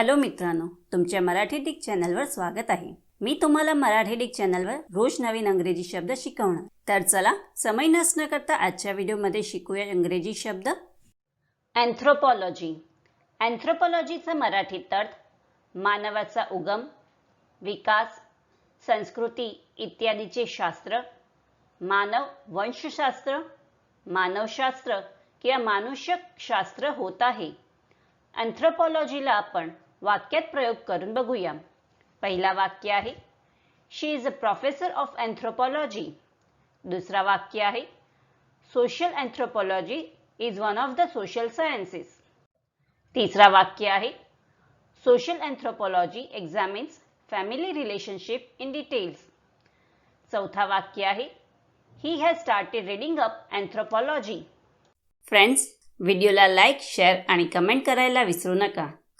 Hello मित्रांनो तुमच्या Marathi Dick चॅनलवर स्वागत आहे. मी तुम्हाला मराठी डिक चॅनलवर रोज नवीन अंग्रेजी शब्द शिकवणार. तर चला समय नसणं करता आजच्या व्हिडिओमध्ये शिकूया इंग्रजी शब्द. अँथ्रोपॉलॉजी अँथ्रोपॉलॉजीचा मराठीत अर्थ मानवाचा उगम विकास संस्कृती इत्यादीचे शास्त्र मानव वंशशास्त्र मानवशास्त्र किंवा मानुष्यशास्त्र होत आहे. अँथ्रोपॉलॉजीला आपण वाक्यात प्रयोग करून बघूया. पहिला वाक्य आहे she is a professor of anthropology दुसरा वाक्य आहे social anthropology is one of the social sciences तिसरा वाक्य आहे social anthropology examines family relationship in details चौथा वाक्य आहे he has started reading up anthropology friends व्हिडिओला लाईक शेअर आणि कमेंट करायला विसरू नका.